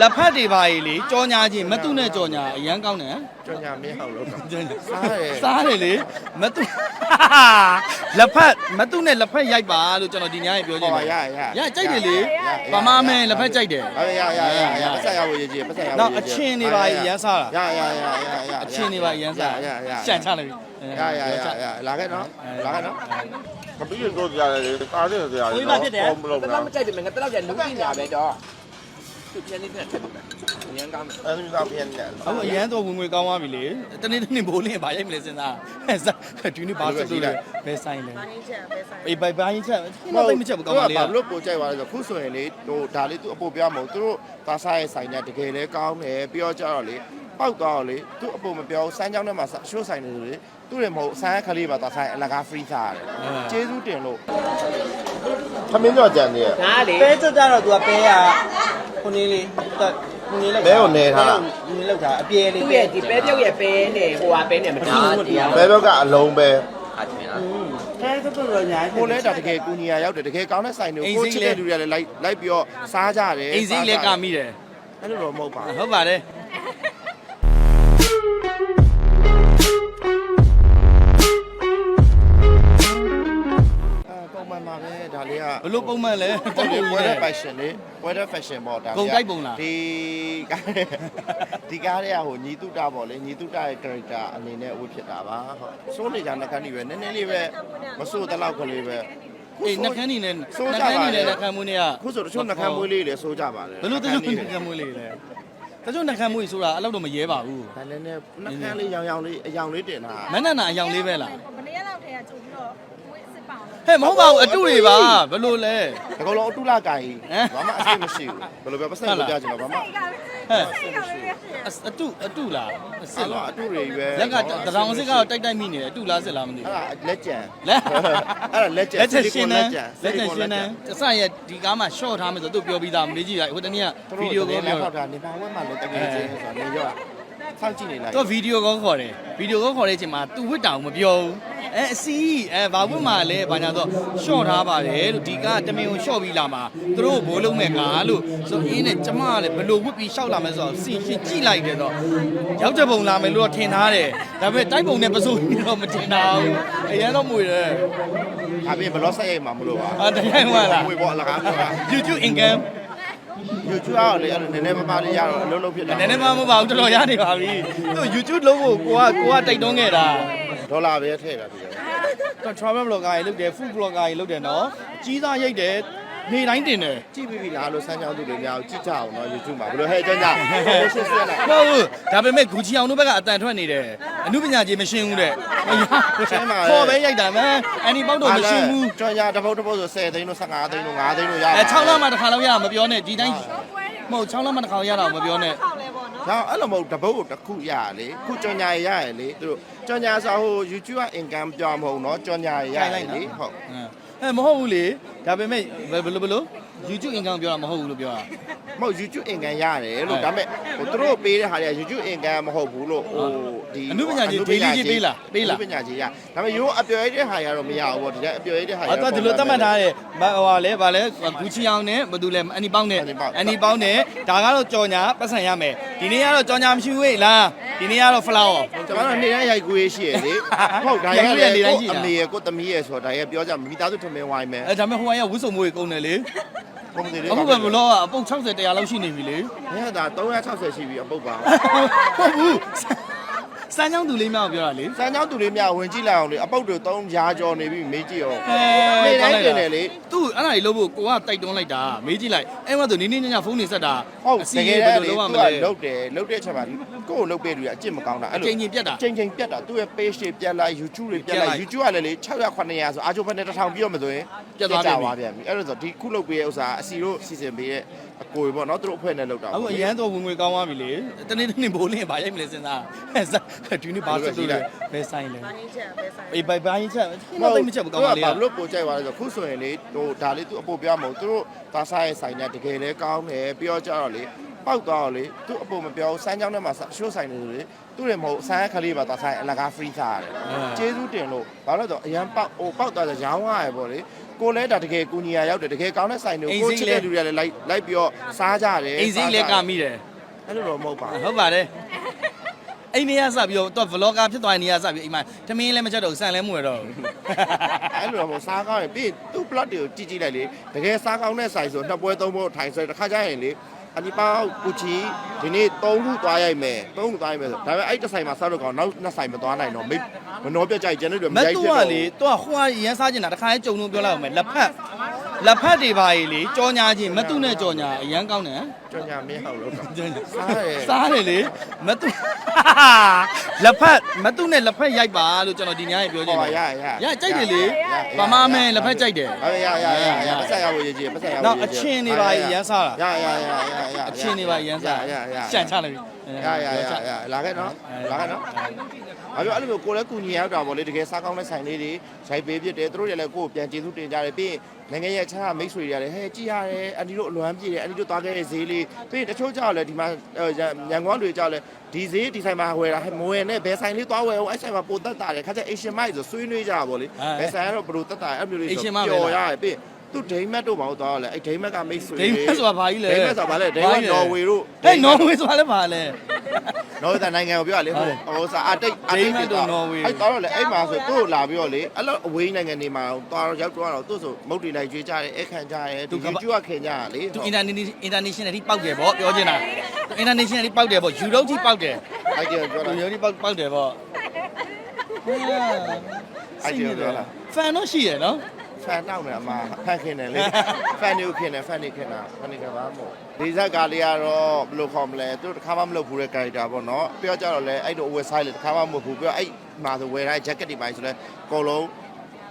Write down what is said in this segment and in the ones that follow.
လက်ဖက်တွေပါကြီးလေကြောညာချင်းမတုနဲ့ကြောညာအရန်ကောင်းတယ်ကြောင်ညာမင်းအောင်လို့တော့ကြောညာစားတယ်စားတယ်လေမတုလက်ဖက်မတုနဲ့လက်ဖက်ရိုက်ပါလို့ကျွန်တော်ဒီညရေပြောချင်ဟောတယ်ရရရကြိုက်တယ်လေဗမာမင်းလက်ဖက်ကြိုက်တယ်ဟုတ်ရရရရပတ်ဆက်ရဖို့ရည်ကြီးပတ်ဆက်ရဖို့နောက်အချင်းတွေပါကြီးရမ်းစားတာရရရရရအချင်းတွေပါရမ်းစားရရရှန့်ချလိုက်ပြီရရရရလာခဲ့နော်လာခဲ့နော်ကပီးရတော့ကြားတယ်ကားတယ်ကြားတယ်မလို့တလားမကြိုက်တယ်မငါတလောက်ကြနူးပညာပဲတော့ သူပြန်နေတယ်ညံကောင်းတယ်အဲ့ဒီတော့ပြန်တယ်အခုအရန်တော့ဝင်ငွေကောင်းသွားပြီလေတနေ့တနေ့ဘိုးလင်းဗာရိုက်မလဲစဉ်းစားဟဲ့စားဒီနေ့ဘာစစ်လို့လဲဘယ်ဆိုင်လဲအေးဘိုင်ဘိုင်းချက်ဒီမှာတိတ်မချက်ဘူးကောင်းပါလေဘာလို့ပို့ကြိုက်ပါလဲဆိုခုဆိုရင်လေဟိုဒါလေးသူအပိုပြောမဟုတ်သူတို့သားစားရဲ့ဆိုင်ကတကယ်လဲကောင်းတယ်ပြောကြတော့လေပောက်သွားတော့လေသူအပိုမပြောစမ်းကြောင်းထဲမှာရှိုးဆိုင်နေလို့လေသူတွေမဟုတ်ဆန်းခလေးပါသားဆိုင်အလကား free စားရတယ်ကျေးဇူးတင်လို့သမင်းကြောကြံနေရဒါလေပဲကြတော့သူကပဲရ ခုနေလေးခုနေလောက်ဘဲကိုနေထားတာ ခုနေလောက်တာအပြဲလေးသူ့ရဲ့ဒီပဲပြုတ်ရဲ့ပဲနဲ့ဟိုဟာပဲနဲ့မတူဘူးတရားဘဲဘက်ကအလုံးပဲအချင်းလားအဲတော်တော်ညာကိုလဲတာတကယ်ကူညီရရောက်တယ်တကယ်ကောင်းတဲ့ဆိုင်တွေကိုချစ်တဲ့လူတွေကလည်းလိုက်လိုက်ပြီးတော့စားကြတယ်အိမ်စိလည်းကမိတယ်အဲ့လိုတော့မဟုတ်ပါဘူး ဟုတ်ပါတယ် လေးကဘလို့ပုံမှန်လဲဟုတ်တယ် weather fashion လေ weather fashion ပေါ့ဒါဂုံတိုက်ပုံလားဒီကားဒီကားတွေကဟိုညီတုတာပေါ့လေညီတုတာရဲ့ character အနေနဲ့အဝတ်ဖြစ်တာပါဟုတ်စိုးနေကြနှကန်းကြီးပဲနည်းနည်းလေးပဲမစိုးတလောက်ကလေးပဲအေးနှကန်းနေနဲ့စိုးနှကြကန်းပါနေလေနဲ့နှကန်းမွေးနေကခုဆိုတချို့နှကန်းမွေးလေးတွေစိုးကြပါလေဘလို့တချို့နှကန်းမွေးလေးလဲတချို့နှကန်းမွေးဆိုတာအဲ့လောက်တော့မရဲပါဘူးဒါလည်းနဲ့နှကန်းလေးရောင်ရောင်လေးအယောင်လေးတင်တာမနက်နာအယောင်လေးပဲလားမနေ့ရက်လောက်ထဲကကြုံပြီးတော့ဝိစစ်ပောင်းလို့ ဟဲ့မဟုတ်ပါဘူးအတုတွေပါဘလို့လဲဒါကောင်လုံးအတုလကိုင်ဘာမှအဆင်မရှိဘူးဘယ်လိုပဲပတ်စံကိုကြားချင်တော့ဘာမှစိတ်ကလည်းဟဲ့စိတ်ကလည်းပြည့်အတုအတုလားအစ်အဲ့လားတော့အတုတွေပဲလက်ကတရောင်အစ်ကတော့တိုက်တိုက်မိနေတယ်အတုလားစစ်လားမသိအဲ့ဒါလက်ကျန်လက်အဲ့ဒါလက်ကျန်လက်ချက်ရှင်းလနေက်ကျန်လက်ချက်ရှင်းနေအစရက်ဒီကားမှာ short ထားမယ်ဆိုသူပြောပြီးသားမေးကြည့်လိုက်ဟိုတနေ့ကဗီဒီယိုကောပြောပြောတော့ဒါနေပါဝက်မှာလည်းတကယ်ချင်းဆိုတော့နေရောစောင့်ကြည့်နေလိုက်သူဗီဒီယိုကောခေါ်တယ်ဗီဒီယိုကောခေါ်တဲ့အချိန်မှာသူဝစ်တောင်မပြောဘူး အဲအစီအဲဘာဝစ်မှာလဲဘာညာတော့ short ထားပါတယ်လို့ဒီကားတမင်ကို short ပြီးလာမှာသူတို့ဘိုးလုံးမဲ့ကားလို့ဆိုအင်းနဲ့ကျမကလည်းဘလို့ဝစ်ပြီးရှောက်လာမယ်ဆိုတော့စီရှင်ကြည့်လိုက်တယ်တော့ရောက်တဲ့ပုံလာမယ်လို့တော့ထင်ထားတယ်ဒါပေမဲ့တိုက်ပုံနဲ့ပစိုးပြီးတော့မထင်တာဘူးအရင်တော့မွေတယ်အပြင်ဘလော့ဆက်ရိုက်မှာမလို့ပါအာတကယ်မှလား ဝေပေါ်အလကားပြောတာ YouTube income YouTube အော်လေအဲ့လိုနည်းနည်းမပါလေးရတော့အလုံးလုံးဖြစ်တာ နည်းနည်းမှမပါဘူးတော်တော်ရနေပါပြီသူ YouTube လုံးဖို့ကိုကကိုကတိုက်တွန်းခဲ့တာ ဒေါ်လာပဲထည့်တာဒီကသူ travel blogger ကြီးလုပ်တယ် food blogger ကြီးလုပ်တယ်နော်ကြီးစားရိတ်တယ်နေတိုင်းတင်တယ်ကြည့်ပြီးပြီလားလို့စမ်းချောင်းသူတွေများကြည့်ကြအောင်နော် YouTube မှာဘယ်လိုဟဲ့ကျန်းကြရှင်းရှင်းလိုက်မဟုတ်ဘူးဒါပေမဲ့ဂူချီအောင်တို့ဘက်ကအတန်ထွက်နေတယ်အမှုပညာကြီးမရှင်းဘူးတဲ့ခေါ်ပဲရိုက်တာမယ်အန်ဒီပေါက်တော့မရှင်းဘူးကြောင်ရတပုတ်တပုတ်ဆို10သိန်းလို့15သိန်းလို့5သိန်းလို့ရအဲ6လမှတစ်ခါလောက်ရမပြောနဲ့ဒီတိုင်းမဟုတ်6လမှတစ်ခါရတာမပြောနဲ့ ထောက်လဲပေါ့နော်တော့အဲ့လိုမဟုတ်တပုတ်ကိုတစ်ခုရရလေခုကြောင်ညာရရလေသူတို့ကြောင်ညာဆိုဟို YouTube က income ပြောမဟုတ်နော်ကြောင်ညာရရလေဟုတ်အဲမဟုတ်ဘူးလေဒါပေမဲ့ဘယ်လိုဘယ်လို YouTube income ပြောတာမဟုတ်ဘူးလို့ပြောတာမဟုတ် YouTube income ရတယ်လို့ဒါပေမဲ့ဟိုသူတို့ပေးတဲ့ဟာတွေက YouTube income မဟုတ်ဘူးလို့ဟိုဒီအမှုပညာကြီး daily ကြီးပေးလားပေးလားအမှုပညာကြီးရဒါပေမဲ့ရိုးအပျော်ရတဲ့ဟာရတော့မရဘူးပေါ့ဒီကအပျော်ရတဲ့ဟာရအဲ့တော့ဒီလိုသတ်မှတ်ထားတယ်ဘာဟိုဟာလဲဗာလဲဂူချီအောင်နဲ့ဘာတူလဲအန်နီပေါင်းနဲ့အန်နီပေါင်းအန်နီပေါင်းနဲ့ဒါကတော့ကြော်ညာပတ်စံရမယ်ဒီနေ့ကတော့ကြော်ညာမရှိဘူးဟေ့လား ဒီနေ့ကတော့ flower ကျွန်တော်တို့နေတိုင်းရိုက်ကွေးရှိရလေဟုတ်ဒါရရိုက်ကွေးရလေနေတိုင်းကိုရှိတာအမေရကိုသမီးရဆိုတော့ဒါရပြောကြမိသားစုထမင်းဝိုင်းမယ်အဲဒါပေမဲ့ဟိုကဝှစ်စုံမိုးကြီးကုန်တယ်လေပုံစံလေးအခုပဲဘလောကအပုတ်60တရားလောက်ရှိနေပြီလေညဒါ360ရှိပြီအပုတ်ပါဟုတ်ဘူးစမ်းချောင်းသူလေးများကိုပြောတာလေစမ်းချောင်းသူလေးများဝင်ကြည့်လိုက်အောင်လေအပုတ်တွေ3ရာကျော်နေပြီမေးကြည့်အောင်အဲနေတိုင်းတင်တယ်လေသူ့အဲ့ဒါကြီးလို့ဖို့ကိုကတိုက်တွန်းလိုက်တာမေးကြည့်လိုက်အဲ့မှာသူနီးနီးညံ့ညံ့ဖုန်းနေဆက်တာဟုတ်အစီတကယ်ဘယ်လေလိုသူလုပ်ရမကလဲလုတ်တယ်လုတ်တဲ့ချက်မှာ ကိုယ့်ကိုလုတ်ပေးလူကအကျင့်မကောင်းတာအဲ့လိုချိန်ချင်းပြတ်တာချိန်ချိန်ပြတ်တာသူ့ရဲ့ page တွေပြတ်လိုက် YouTube တွေပြတ်လိုက် YouTube ကလည်းလေ600 900ဆိုအာချိုဖက်နဲ့1000ပြည့်မဆိုရင်ပြတ်သွားပြန်ပြီပြန်ပြီအဲ့လိုဆိုဒီခုလုတ်ပေးရဲ့ဥစ္စာအစီတို့စီစဉ်ပေးရဲ့အကိုပေါ့နော်သူတို့အဖွဲ့နဲ့လုတ်တာအခုအရန်တော့ဝင်ငွေကောင်းသွားပြီလေတနေ့တနေ့ဘိုးလင်းဗာရိုက်မလဲစဉ်းစားဟဲ့စားဒီနေ့ဘာစစ်လို့လဲဘယ်ဆိုင်လဲဘာင်းချက်ပဲဆိုင်အေးဘိုင်ဘိုင်းချက်ဒီမှာတိတ်မချက်ဘူးကောင်းပါလေဘာလို့ပို့ကြိုက်ပါလဲဆိုခုဆိုရင်လေဟိုဒါလေးသူအပိုပြောမဟုတ်သူတို့သားစားရဲ့ဆိုင်ကတကယ်လဲကောင်းတယ်ပြောကြတော့လေ ပပောက်သွားတော့လေသူအပေါ်မပြောစမ်းကြောင်းထဲမှာရှိုးဆိုင်နေလို့လေသူတွေမဟုတ်ဆန်းခလေးပါသွားဆိုင်အလကား free စားရတယ်ကျေးဇူးတင်လို့ဘာလို့လဲဆိုတော့အရန်ပောက်ဟိုပောက်သွားဆိုရောင်းရတယ်ပေါ့လေကိုလဲဒါတကယ်ကိုညီယာရောက်တယ်တကယ်ကောင်းတဲ့ဆိုင်တွေကိုချစ်တဲ့လူတွေကလည်းလိုက်လိုက်ပြီးတော့စားကြတယ်အိမ်စိလည်းကမိတယ်အဲ့လိုတော့မဟုတ်ပါဘူးဟုတ်ပါတယ်အိမ်နေရစပြီးတော့တော့ vlogger ဖြစ်သွားတဲ့နေရာစပြီးအိမ်မှာတမင်းလည်းမချက်တော့ဆန်လည်းမွေတော့ဘူးအဲ့လိုတော့မဟုတ်စားကောင်းရင်ပြီးရင်သူ့ plot တွေကိုကြည့်ကြည့်လိုက်လေတကယ်စားကောင်းတဲ့ဆိုင်ဆိုနှစ်ပွဲသုံးပွဲထိုင်ဆိုတခါကျရင်လေ အနီပေါကူချီဒီနေ့၃ခုသွားရိုက်မယ်၃ခုသွားရိုက်မယ်ဆိုဒါပေမဲ့အဲ့တစ်ဆိုင်မှာစားလို့ကောင်းနောက်နှစ်ဆိုင်မသွားနိုင်တော့မိမနှောပြကြိုက်ကျန်တဲ့တွေမမရိုက်တူဖြစ်ကတော့လေသူကဟိုကရန်စားကျင်တာတခါလဲကြုံလို့ပြောလိုက်အောင်မယ်လက်ဖက် လက်ဖက်တွေပါလေကြောညာချင်းမတူနဲ့ကြောညာအရန်ကောင်းတယ်ကြောင်ညာမင်းဟောက်လို့တော့ကြောညာစားတယ်စားတယ်လေမတူလက်ဖက်မတူနဲ့လက်ဖက်ရိုက်ပါလို့ကျွန်တော်ဒီညရေပြောချင်ဟောတယ်ရရရကြိုက်တယ်လေဗမာမဲလက်ဖက်ကြိုက်တယ်ဟုတ်ရရရရပတ်ဆက်ရဖို့ရည်ကြီးပတ်ဆက်ရဖို့နောက်အချင်းတွေပါရန်စားတာရရရရရအချင်းတွေပါရန်စားရရရရှန်ချလိုက်ပြီ ရရရရလာခဲ့နော်လာခဲ့နော်အပြောအဲ့လိုမျိုးကိုလည်းကုညီရောက်တာပေါ့လေတကယ်စားကောင်းတဲ့ဆိုင်လေးတွေရိုက်ပေးဖြစ်တယ်သူတို့တွေလည်းကိုယ်ပြန်ကျေးဇူးတင်ကြတယ်ပြီးရင်နိုင်ငံရဲ့ချမ်းသာမိတ်ဆွေတွေရတယ်ဟဲ့ကြည်ရတယ်အန်ဒီတို့အလွမ်းပြည့်တယ်အန်ဒီတို့သွားခဲ့တဲ့ဈေးလေးပြီးရင်တချို့ကြောက်လဲဒီမှာညံကွမ်းတွေကြောက်လဲဒီဈေးဒီဆိုင်မှာဝယ်တာဟဲ့မဝယ်နဲ့ဘယ်ဆိုင်လေးသွားဝယ်အောင်အဲ့ဆိုင်မှာပိုတက်တာတယ်ခါကျ Asian Mike ဆိုဆွေးနွေးကြတာပေါ့လေဘယ်ဆိုင်ကတော့ဘလို့တက်တာအဲ့မျိုးလေးဆိုပျော်ရတယ်ပြီး သူဒိမတ်တို့ဘာလို့သွားလဲအဲ့ဒိမတ်ကမိတ်ဆွေဒိမတ်ဆိုတာဘာကြီးလဲဒိမတ်ဆိုတာဘာလဲဒိမတ်နော်ဝေတို့ဟဲ့နော်ဝေဆိုတာလည်းဘာလဲနော်ဝေတဲ့နိုင်ငံကိုပြောရလေဟိုဟိုစာအတိတ်အတိတ်ဒိမတ်တို့နော်ဝေအဲ့တော့လေအဲ့မှာဆိုသူ့ကိုလာပြီးတော့လေအဲ့လိုအဝေးနိုင်ငံတွေမှာသွားတော့ရောက်တော့တော့သူ့ဆိုမုတ်တွေလိုက်ကျွေးကြတယ်အခန့်ကြတယ်သူကျူကခင်ကြရလေသူ international international ထိပောက်တယ်ဗောပြောချင်တာသူ international ထိပောက်တယ်ဗောယူရိုထိပောက်တယ်အဲ့ဒီပြောသူလာယူရိုထိပောက်ပောက်တယ်ဗောအဲ့ဒီပြောလာဖန်တော့ရှိရနော် ဖန်တောက်နေအမဖန်ခင်တယ်လေဖန်နေခင်တယ်ဖန်နေခင်တာဖန်နေကဘာမို့ဒီဇက်ကားလေးကတော့ဘယ်လိုခေါ်မလဲသူတစ်ခါမှမလုပ်ဘူးတဲ့ character ပေါ့နော်ပြောကြတော့လေအဲ့လို website လေတစ်ခါမှမဟုတ်ဘူးပြောအဲ့မှာဆိုဝယ်ထား jacket တွေပိုင်းဆိုလဲအကုန်လုံး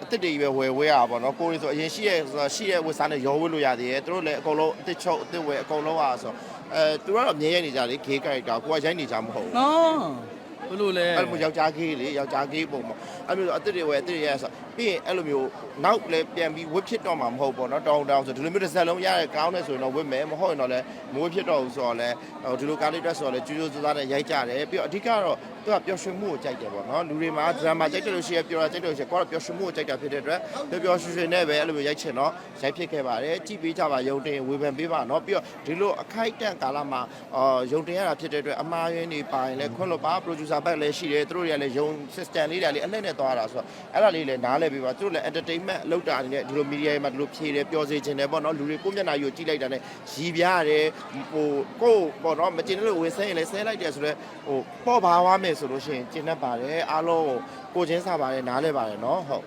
အစ်စ်တွေပဲဝယ်ဝဲရပါဘောနော်ကိုရီဆိုအရင်ရှိရဲ့ဆိုတော့ရှိရဲ့ဝက်စားနဲ့ရောဝဲလို့ရသေးတယ်သူတို့လည်းအကုန်လုံးအစ်စ်ချုပ်အစ်စ်ဝဲအကုန်လုံးอ่ะဆိုတော့အဲသူကတော့အမြဲရိုက်နေကြလေ gay character ကိုကရိုက်နေကြမဟုတ်ဘူးနော်ဘယ်လိုလဲအဲ့လိုမျိုးယောက်ျားကေးလေယောက်ျားကေးပုံပေါ့အဲ့လိုမျိုးအစ်စ်တွေဝယ်အစ်စ်တွေရဲဆိုပြီးရင်အဲ့လိုမျိုးနောက်လည်းပြန်ပြီးဝစ်ဖြစ်တော့မှာမဟုတ်ပေါ့နော်တောင်းတောင်းဆိုဒီလိုမျိုးတစ်စက်လုံးရရကောင်းနေဆိုရင်တော့ဝစ်မယ်မဟုတ်ရင်တော့လည်းမဝစ်ဖြစ်တော့ဘူးဆိုတော့လည်းဟိုဒီလိုကားလေးတက်ဆိုတော့လည်းကျူးကျူးစသားနဲ့ရိုက်ကြတယ်ပြီးတော့အဓိကတော့သူကပျော်ရွှင်မှုကိုကြိုက်တယ်ပေါ့နော်လူတွေမှာဒရမာကြိုက်တယ်လို့ရှိရင်ပျော်တာကြိုက်တယ်လို့ရှိရင်ကိုကတော့ပျော်ရွှင်မှုကိုကြိုက်တာဖြစ်တဲ့အတွက်ပျော်ပျော်ရွှင်ရွှင်နဲ့ပဲအဲ့လိုမျိုးရိုက်ချင်တော့ရိုက်ဖြစ်ခဲ့ပါတယ်ကြည့်ပေးကြပါရုံတင်ဝေဖန်ပေးပါနော်ပြီးတော့ဒီလိုအခိုက်အတန့်ကာလမှာအာရုံတင်ရတာဖြစ်တဲ့အတွက်အမှားယွင်းတွေပါရင်လည်းခွင့်လို့ပါ producer back လည်းရှိတယ်သူတို့တွေကလည်းရုံ system လေးတွေလည်းအလှည့်နဲ့သွားတာဆိုတော့အဲ့ဒါလေးလည်းနားလည်ပေးပါသူတို့လည်း entertainment လောက်တာအနေနဲ့ဒီလို media တွေမှာဒီလိုဖြေတယ်ပျော်စေခြင်းတယ်ပေါ့နော်လူတွေကိုမျက်နှာယူကြည့်လိုက်တာနဲ့ရီပြရတယ်ဟိုကိုယ့်ပေါ့နော်မကျင်တဲ့လို့ဝင်ဆဲရင်လည်းဆဲလိုက်တယ်ဆိုတော့ဟိုပေါ့ပါသွားမယ်ဆိုလို့ရှိရင်ကျင်တတ်ပါတယ်အားလုံးကိုကိုချင်းစားပါတယ်နားလဲပါတယ်နော်ဟုတ်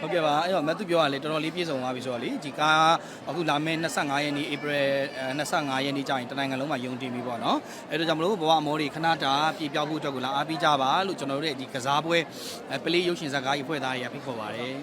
ဟုတ်ကဲ့ပါအဲ့တော့မတ်သူပြောရလေတော်တော်လေးပြည့်စုံသွားပြီဆိုတော့လေဒီကားအခုလာမယ့်25ရက်နေ့ April 25ရက်နေ့ကျရင်တနိုင်ငံလုံးမှာယုံတင်ပြီပေါ့နော်အဲ့တော့ကြောင့်မလို့ဘဝအမောတွေခဏတာပြေပြောက်ဖို့အတွက်ကိုလာအားပေးကြပါလို့ကျွန်တော်တို့ရဲ့ဒီကစားပွဲပလေးရုပ်ရှင်ဇာတ်ကားကြီးဖွဲ့သားတွေကဖိတ်ခေါ်ပါတယ်